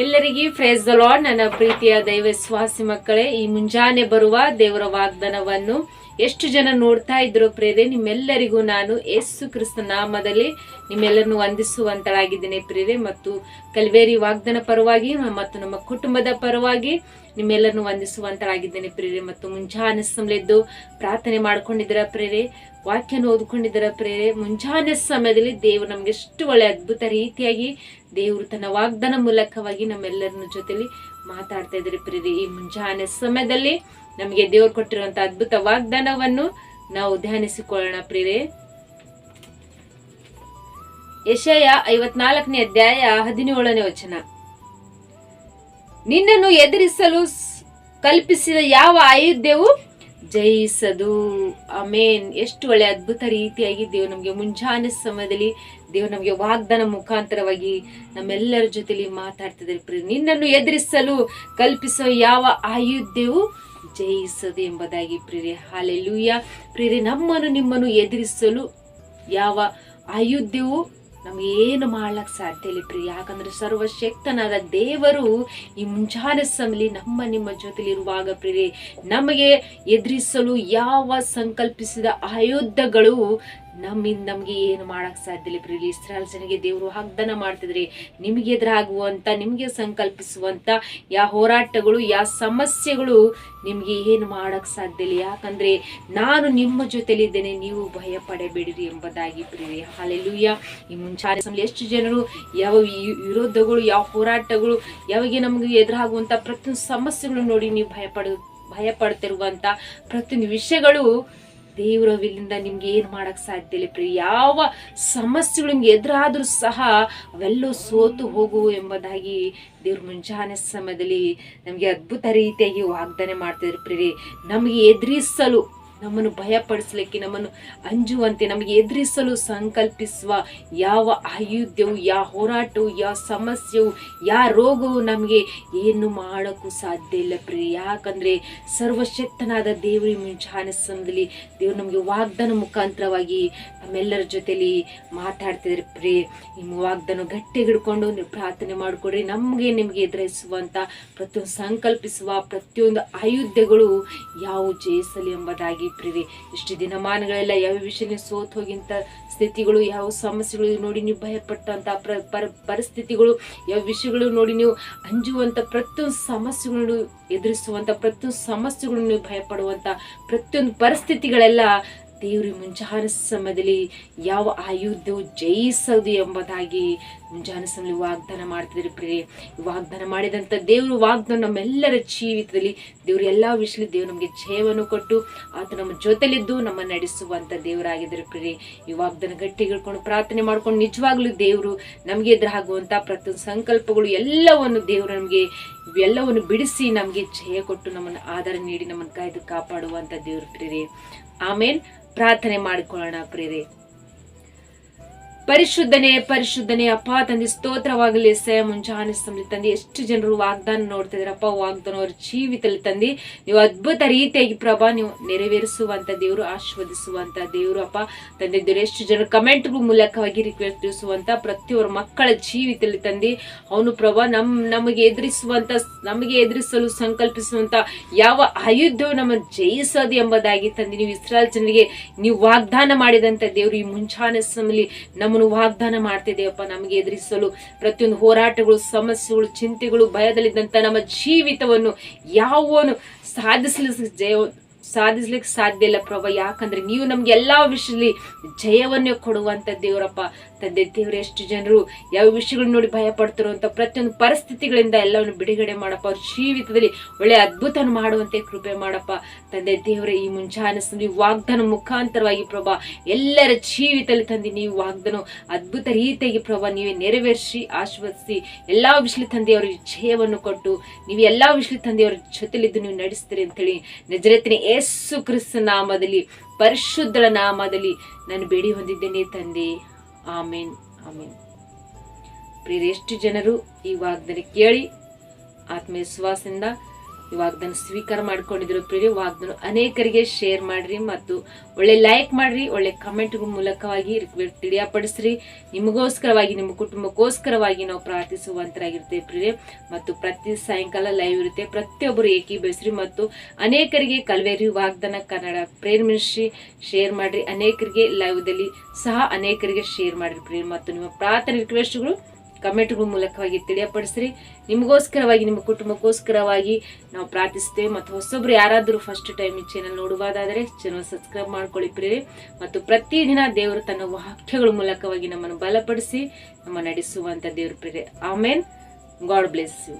ಎಲ್ಲರಿಗೆ phrase the lord ನನ್ನ ಪ್ರೀತಿಯ ದೈವ ಮಕ್ಕಳೇ, ಈ ಮುಂಜಾನೆ ಬರುವ ದೇವರ ವಾಗ್ದಾನವನ್ನು ಎಷ್ಟು ಜನ ನೋಡ್ತಾ ಇದ್ರು ಪ್ರೇರೆ ನಿಮ್ಮೆಲ್ಲರಿಗೂ ನಾನು ಯೇಸು ಕ್ರಿಸ್ತ ನಾಮದಲ್ಲಿ ನಿಮ್ಮೆಲ್ಲರನ್ನು ವಂದಿಸುವಂತಳಾಗಿದ್ದೇನೆ ಪ್ರೇರೆ ಮತ್ತು ಕಲ್ವೇರಿ ವಾಗ್ದಾನ ಪರವಾಗಿ, ಮತ್ತು ನಮ್ಮ ಕುಟುಂಬದ ಪರವಾಗಿ ನಿಮ್ಮೆಲ್ಲರನ್ನು ವಂದಿಸುವಂತಳಾಗಿದ್ದೇನೆ ಪ್ರೇರೆ ಮತ್ತು ಮುಂಜಾನೆ ಸಮಲೆದ್ದು ಪ್ರಾರ್ಥನೆ ಮಾಡ್ಕೊಂಡಿದ್ದೀರಾ ಪ್ರೇರೆ ವಾಕ್ಯನ ಓದ್ಕೊಂಡಿದ್ದರ ಪ್ರೇರೆ, ಮುಂಜಾನೆ ಸಮಯದಲ್ಲಿ ದೇವರು ನಮ್ಗೆ ಎಷ್ಟು ಒಳ್ಳೆ ಅದ್ಭುತ ರೀತಿಯಾಗಿ ದೇವರು ತನ್ನ ವಾಗ್ದಾನ ಮೂಲಕವಾಗಿ ನಮ್ಮೆಲ್ಲರನ್ನ ಜೊತೆಲಿ ಮಾತಾಡ್ತಾ ಇದ್ದಾರೆ ಪ್ರೇರಿ. ಈ ಮುಂಜಾನೆ ಸಮಯದಲ್ಲಿ ನಮಗೆ ದೇವರು ಕೊಟ್ಟಿರುವಂತ ಅದ್ಭುತ ವಾಗ್ದಾನವನ್ನು ನಾವು ಧ್ಯಾನಿಸಿಕೊಳ್ಳೋಣ ಪ್ರೇರೆ. ಯಶಯ ಐವತ್ನಾಲ್ಕನೇ ಅಧ್ಯಾಯ ಹದಿನೇಳನೇ ವಚನ. ನಿನ್ನನ್ನು ಎದುರಿಸಲು ಕಲ್ಪಿಸಿದ ಯಾವ ಆಯುಧ್ಯವು ಜಯಿಸದು ಅಮೇನ್ ಎಷ್ಟು ಒಳ್ಳೆ ಅದ್ಭುತ ರೀತಿಯಾಗಿ ದೇವ್ ನಮಗೆ ಮುಂಜಾನೆ ಸಮಯದಲ್ಲಿ. ದೇವ್ರು ನಮಗೆ ವಾಗ್ದಾನ ಮುಖಾಂತರವಾಗಿ ನಮ್ಮೆಲ್ಲರ ಜೊತೆಲಿ ಮಾತಾಡ್ತಿದ್ದಾರೆ. ಪ್ರಿಯ ನಿನ್ನನ್ನು ಎದುರಿಸಲು ಕಲ್ಪಿಸೋ ಯಾವ ಆಯುಧ್ಯವು ಜಯಿಸದು ಎಂಬುದಾಗಿ ಪ್ರಿಯರೇ. ಹಾಲೆಲ್ಲೂಯ್ಯ ಪ್ರಿಯರೇ, ನಮ್ಮನ್ನು ನಿಮ್ಮನ್ನು ಎದುರಿಸಲು ಯಾವ ಆಯುಧ್ಯವು ನಮ್ಗೆ ಏನು ಮಾಡ್ಲಕ್ ಸಾಧ್ಯ ಇಲ್ಲ ಪ್ರಿಯ. ಯಾಕಂದ್ರೆ ಸರ್ವಶಕ್ತನಾದ ದೇವರು ಈ ಮುಂಜಾನೆ ಸಮಲಿ ನಮ್ಮ ನಿಮ್ಮ ಜೊತೆಲಿ ಇರುವಾಗ ಪ್ರಿಯರೇ, ನಮಗೆ ಎದುರಿಸಲು ಯಾವ ಸಂಕಲ್ಪಿಸಿದ ಆಯುಧಗಳು ನಮ್ಮಿಂದ ನಮಗೆ ಏನು ಮಾಡಕ್ ಸಾಧ್ಯ ಇಲ್ಲ ಪ್ರಿಯ ಇಸ್ರಾಲ್ ಜನಗೆ ದೇವರು ವಾಗ್ದಾನ ಮಾಡ್ತಿದ್ರಿ ನಿಮಗೆ ಎದುರಾಗುವಂತ, ನಿಮಗೆ ಸಂಕಲ್ಪಿಸುವಂತ ಯಾವ ಹೋರಾಟಗಳು ಯಾವ ಸಮಸ್ಯೆಗಳು ನಿಮ್ಗೆ ಏನು ಮಾಡಕ್ ಸಾಧ್ಯ ಇಲ್ಲ ಯಾಕಂದ್ರೆ ನಾನು ನಿಮ್ಮ ಜೊತೆಲಿದ್ದೇನೆ, ನೀವು ಭಯ ಪಡಬೇಡಿರಿ ಎಂಬುದಾಗಿ ಪ್ರಿಯ ಹಾಲೆಲ್ಲೂಯ್ಯ ಈ ಮುಂಚಾನೆ ಸಮಯ ಎಷ್ಟು ಜನರು, ಯಾವ ವಿರೋಧಗಳು, ಯಾವ ಹೋರಾಟಗಳು, ಯಾವಾಗ ನಮಗೆ ಎದುರಾಗುವಂತ ಪ್ರತಿಯೊಂದು ಸಮಸ್ಯೆಗಳು ನೋಡಿ ನೀವು ಭಯ ಪಡ ಭಯ ಪಡ್ತಿರುವಂಥ ಪ್ರತಿಯೊಂದು ವಿಷಯಗಳು ದೇವರ ವಿಲ್ಲಿಂದ ನಿಮ್ಗೆ ಏನು ಮಾಡಕ್ ಸಾಧ್ಯ ಇಲ್ಲ ಪ್ರಿಯ. ಯಾವ ಸಮಸ್ಯೆಗಳು ನಿಮ್ಗೆ ಎದುರಾದ್ರೂ ಸಹ ಅವೆಲ್ಲವೂ ಸೋತು ಹೋಗು ಎಂಬುದಾಗಿ ದೇವ್ರ ಮುಂಜಾನೆ ಸಮಯದಲ್ಲಿ ನಮಗೆ ಅದ್ಭುತ ರೀತಿಯಾಗಿ ವಾಗ್ದಾನ ಮಾಡ್ತಿದ್ರು ಪ್ರಿಯರಿ. ನಮಗೆ ಎದುರಿಸಲು ನಮ್ಮನ್ನು ಭಯಪಡಿಸ್ಲಿಕ್ಕೆ, ನಮ್ಮನ್ನು ಅಂಜುವಂತೆ ನಮಗೆ ಎದುರಿಸಲು ಸಂಕಲ್ಪಿಸುವ ಯಾವ ಆಯುಧ್ಯವು, ಯಾವ ಹೋರಾಟವು, ಯಾವ ಸಮಸ್ಯೆಯು, ಯಾವ ರೋಗವು ನಮಗೆ ಏನು ಮಾಡೋಕ್ಕೂ ಸಾಧ್ಯ ಇಲ್ಲ ಪ್ರಿಯ. ಯಾಕಂದ್ರೆ ಸರ್ವಶಕ್ತನಾದ ದೇವರ ಮುಂಚಾನ ಸಮಯದಲ್ಲಿ ದೇವರು ನಮಗೆ ವಾಗ್ದಾನ ಮುಖಾಂತರವಾಗಿ ನಮ್ಮೆಲ್ಲರ ಜೊತೆಲಿ ಮಾತಾಡ್ತಿದ್ರೆ ಪ್ರೇ ನಿಮ್ಮ ವಾಗ್ದಾನ ಗಟ್ಟಿ ಹಿಡ್ಕೊಂಡು ನೀವು ಪ್ರಾರ್ಥನೆ ಮಾಡಿಕೊಡ್ರಿ. ನಮಗೆ ನಿಮಗೆ ಎದುರಿಸುವಂಥ ಪ್ರತಿಯೊಂದು ಸಂಕಲ್ಪಿಸುವ ಪ್ರತಿಯೊಂದು ಆಯುಧ್ಯಗಳು ಯಾವ ಜಯಿಸಲಿ ಎಂಬುದಾಗಿ ಪ್ರಿರಿ ಇಷ್ಟು ದಿನಮಾನಗಳೆಲ್ಲ ಯಾವ ವಿಷಯನೇ ಸೋತ್ ಹೋಗಿಂತ ಸ್ಥಿತಿಗಳು, ಯಾವ ಸಮಸ್ಯೆಗಳು ನೋಡಿ ನೀವು ಭಯಪಟ್ಟಂತ ಪರ, ಪರಿಸ್ಥಿತಿಗಳು, ಯಾವ ವಿಷಯಗಳು ನೋಡಿ ನೀವು ಅಂಜುವಂತ ಪ್ರತಿಯೊಂದು ಸಮಸ್ಯೆಗಳನ್ನು ಎದುರಿಸುವಂತ, ಪ್ರತಿಯೊಂದು ಸಮಸ್ಯೆಗಳನ್ನು ನೀವು ಭಯಪಡುವಂತ ಪ್ರತಿಯೊಂದು ಪರಿಸ್ಥಿತಿಗಳೆಲ್ಲ ದೇವ್ರ ಮುಂಜಾನೆ ಸಮಯದಲ್ಲಿ ಯಾವ ಆಯುಧವು ಜಯಿಸೋದು ಎಂಬುದಾಗಿ ಮುಂಜಾನೆ ಸಮಯದಲ್ಲಿ ವಾಗ್ದಾನ ಮಾಡ್ತಿದ್ರೆ ಪ್ರಿಯೆ ವಾಗ್ದಾನ ಮಾಡಿದಂಥ ದೇವರು ವಾಗ್ದಾನ ನಮ್ಮೆಲ್ಲರ ಜೀವಿತದಲ್ಲಿ ದೇವ್ರ ಎಲ್ಲ ವಿಷಯದಲ್ಲಿ ದೇವರು ನಮಗೆ ಜಯವನ್ನು ಕೊಟ್ಟು ಆತ ನಮ್ಮ ಜೊತೆಲಿದ್ದು ನಮ್ಮ ನಡೆಸುವಂತ ದೇವರಾಗಿದ್ದಾರೆ ಪ್ರಿಯೆ ಈ ವಾಗ್ದಾನ ಗಟ್ಟಿ ಹಿಡ್ಕೊಂಡು ಪ್ರಾರ್ಥನೆ ಮಾಡ್ಕೊಂಡು ನಿಜವಾಗ್ಲೂ ದೇವರು ನಮಗೆ ಎದುರಾಗುವಂಥ ಪ್ರತಿಯೊಂದು ಸಂಕಲ್ಪಗಳು ಎಲ್ಲವನ್ನು ದೇವರು ನಮಗೆ ಎಲ್ಲವನ್ನು ಬಿಡಿಸಿ ನಮಗೆ ಜಯ ಕೊಟ್ಟು ನಮ್ಮನ್ನು ಆಧಾರ ನೀಡಿ ನಮ್ಮನ್ನು ಕಾಯ್ದು ಕಾಪಾಡುವಂತ ದೇವರು ಪ್ರಿಯೆ ಆಮೇನ್. ಪ್ರಾರ್ಥನೆ ಮಾಡಿಕೊಳ್ಳೋಣ ಪ್ರೇರೆ ಪರಿಶುದ್ಧನೆ ಪರಿಶುದ್ಧನೆ, ಅಪ್ಪ ತಂದೆ, ಸ್ತೋತ್ರವಾಗಲಿ ಸಯ ಮುಂಜಾನೆ ಸಮಯ ತಂದೆ. ಎಷ್ಟು ಜನರು ವಾಗ್ದಾನ ನೋಡ್ತಾ ಇದ್ರಪ್ಪ ವಾಗ್ದಾನ ಅವ್ರ ಜೀವಿತದಲ್ಲಿ ತಂದೆ. ನೀವು ಅದ್ಭುತ ರೀತಿಯಾಗಿ ಪ್ರಭಾ, ನೀವು ನೆರವೇರಿಸುವಂತ ದೇವರು, ಆಶೀರ್ವದಿಸುವಂತ ದೇವರು ಅಪ್ಪ. ತಂದೆ, ದೇವರು, ಎಷ್ಟು ಜನರು ಕಮೆಂಟ್ ಮೂಲಕವಾಗಿ ರಿಕ್ವೆಸ್ಟಿಸುವಂತ ಪ್ರತಿಯೊಬ್ಬರ ಮಕ್ಕಳ ಜೀವಿತದಲ್ಲಿ ತಂದೆ. ಅವನು ಪ್ರಭಾ, ನಮ್, ನಮಗೆ ಎದುರಿಸುವಂತ, ನಮಗೆ ಎದುರಿಸಲು ಸಂಕಲ್ಪಿಸುವಂತ ಯಾವ ಆಯುಧವು ನಮ್ಮ ಜಯಿಸೋದು ಎಂಬುದಾಗಿ ತಂದೆ. ನೀವು ಇಸ್ರಾಲ್ ಜನರಿಗೆ, ನೀವು ವಾಗ್ದಾನ ಮಾಡಿದಂತ ದೇವರು ಈ ಮುಂಚಾನೆ ಸಮಲಿ ನಮ್ಮನ್ನು ವಾಗ್ದಾನ ಮಾಡ್ತಿದ್ದೇವಪ್ಪ ನಮಗೆ ಎದುರಿಸಲು ಪ್ರತಿಯೊಂದು ಹೋರಾಟಗಳು, ಸಮಸ್ಯೆಗಳು, ಚಿಂತೆಗಳು ಭಯದಲ್ಲಿದ್ದಂತ ನಮ್ಮ ಜೀವಿತವನ್ನು ಯಾವನು ಸಾಧಿಸಲು ಜಯ ಸಾಧಿಸ್ಲಿಕ್ಕೆ ಸಾಧ್ಯ ಇಲ್ಲ ಪ್ರಭಾ. ಯಾಕಂದ್ರೆ ನೀವು ನಮ್ಗೆ ಎಲ್ಲಾ ವಿಷಯದಲ್ಲಿ ಜಯವನ್ನೇ ಕೊಡುವಂತ ದೇವರಪ್ಪ. ತಂದೆ ದೇವ್ರ, ಎಷ್ಟು ಜನರು ಯಾವ ವಿಷಯಗಳನ್ನ ನೋಡಿ ಭಯ ಪಡ್ತಾರೋ ಅಂತ ಪ್ರತಿಯೊಂದು ಪರಿಸ್ಥಿತಿಗಳಿಂದ ಎಲ್ಲವನ್ನು ಬಿಡುಗಡೆ ಮಾಡಪ್ಪ. ಅವ್ರ ಜೀವಿತದಲ್ಲಿ ಒಳ್ಳೆ ಅದ್ಭುತ ಮಾಡುವಂತೆ ಕೃಪೆ ಮಾಡಪ್ಪ. ತಂದೆ ದೇವರ, ಈ ಮುಂಚಾನ ವಾಗ್ದಾನ ಮುಖಾಂತರವಾಗಿ ಪ್ರಭಾ, ಎಲ್ಲರ ಜೀವಿತದಲ್ಲಿ ತಂದೆ ನೀವು ವಾಗ್ದಾನ ಅದ್ಭುತ ರೀತಿಯಾಗಿ ಪ್ರಭಾ, ನೀವೇ ನೆರವೇರಿಸಿ, ಆಶೀರ್ವದಿಸಿ, ಎಲ್ಲಾ ವಿಷಯದಲ್ಲಿ ತಂದೆ ಅವರಿಗೆ ಜಯವನ್ನು ಕೊಟ್ಟು, ನೀವು ಎಲ್ಲಾ ವಿಷಯದಲ್ಲಿ ತಂದೆ ಅವ್ರ ಜೊತೆಲಿದ್ದು ನೀವು ನಡೆಸ್ತೀರಿ ಅಂತೇಳಿ. ನಜರತಿನ ಯೇಸು ಕ್ರಿಸ್ತ ನಾಮದಲ್ಲಿ, ಪರಿಶುದ್ಧಳ ನಾಮದಲ್ಲಿ ನಾನು ಬೇಡಿ ಹೊಂದಿದ್ದೇನೆ ತಂದೆ. ಆಮೇನ್ ಆಮೇನ್. ಪ್ರಿಯರೆಷ್ಟು ಜನರು ಈ ವಾಗ್ದಾನ ಕೇಳಿ ಆತ್ಮವಿಶ್ವಾಸದಿಂದ ಈ ವಾಗ್ದಾನ ಸ್ವೀಕಾರ ಮಾಡ್ಕೊಂಡಿದ್ರು ಪ್ರಿಯ ವಾಗ್ದಾನ ಅನೇಕರಿಗೆ ಶೇರ್ ಮಾಡ್ರಿ ಮತ್ತು ಒಳ್ಳೆ ಲೈಕ್ ಮಾಡ್ರಿ, ಒಳ್ಳೆ ಕಮೆಂಟ್ ಮೂಲಕವಾಗಿ ತಿಳಿಯಪಡಿಸ್ರಿ. ನಿಮಗೋಸ್ಕರವಾಗಿ, ನಿಮ್ಮ ಕುಟುಂಬಕ್ಕೋಸ್ಕರವಾಗಿ ನಾವು ಪ್ರಾರ್ಥಿಸುವಂತರಾಗಿರ್ತೇವೆ ಪ್ರಿಯೆ ಮತ್ತು ಪ್ರತಿ ಸಾಯಂಕಾಲ ಲೈವ್ ಇರುತ್ತೆ. ಪ್ರತಿಯೊಬ್ಬರು ಏಕೀಭವಿಸ್ರಿ ಮತ್ತು ಅನೇಕರಿಗೆ ಕಲ್ವೇರಿ ವಾಗ್ದಾನ ಕನ್ನಡ ಪ್ರೇರ್ ಶೇರ್ ಮಾಡ್ರಿ. ಅನೇಕರಿಗೆ ಲೈವ್ ದಲ್ಲಿ ಸಹ ಅನೇಕರಿಗೆ ಶೇರ್ ಮಾಡ್ರಿ ಪ್ರಿಯ ಮತ್ತು ನಿಮ್ಮ ಪ್ರಾರ್ಥನೆ ರಿಕ್ವೆಸ್ಟ್ಗಳು ಕಮೆಂಟ್ಗಳ ಮೂಲಕವಾಗಿ ತಿಳಿಯಪಡಿಸ್ರಿ. ನಿಮಗೋಸ್ಕರವಾಗಿ, ನಿಮ್ಮ ಕುಟುಂಬಕ್ಕೋಸ್ಕರವಾಗಿ ನಾವು ಪ್ರಾರ್ಥಿಸ್ತೇವೆ ಮತ್ತು ಹೊಸೊಬ್ರು ಯಾರಾದರೂ ಫಸ್ಟ್ ಟೈಮ್ ಈ ಚಾನಲ್ ನೋಡುವುದಾದರೆ ಚಾನಲ್ ಸಬ್ಸ್ಕ್ರೈಬ್ ಮಾಡ್ಕೊಳ್ಳಿ ಪ್ರೇರಿ ಮತ್ತು ಪ್ರತಿದಿನ ದೇವರು ತನ್ನ ವಾಕ್ಯಗಳ ಮೂಲಕವಾಗಿ ನಮ್ಮನ್ನು ಬಲಪಡಿಸಿ, ನಮ್ಮ ನಡೆಸುವಂಥ ದೇವರು ಪ್ರೇರೆ ಆಮೇನ್ ಗಾಡ್ ಬ್ಲೆಸ್ ಯು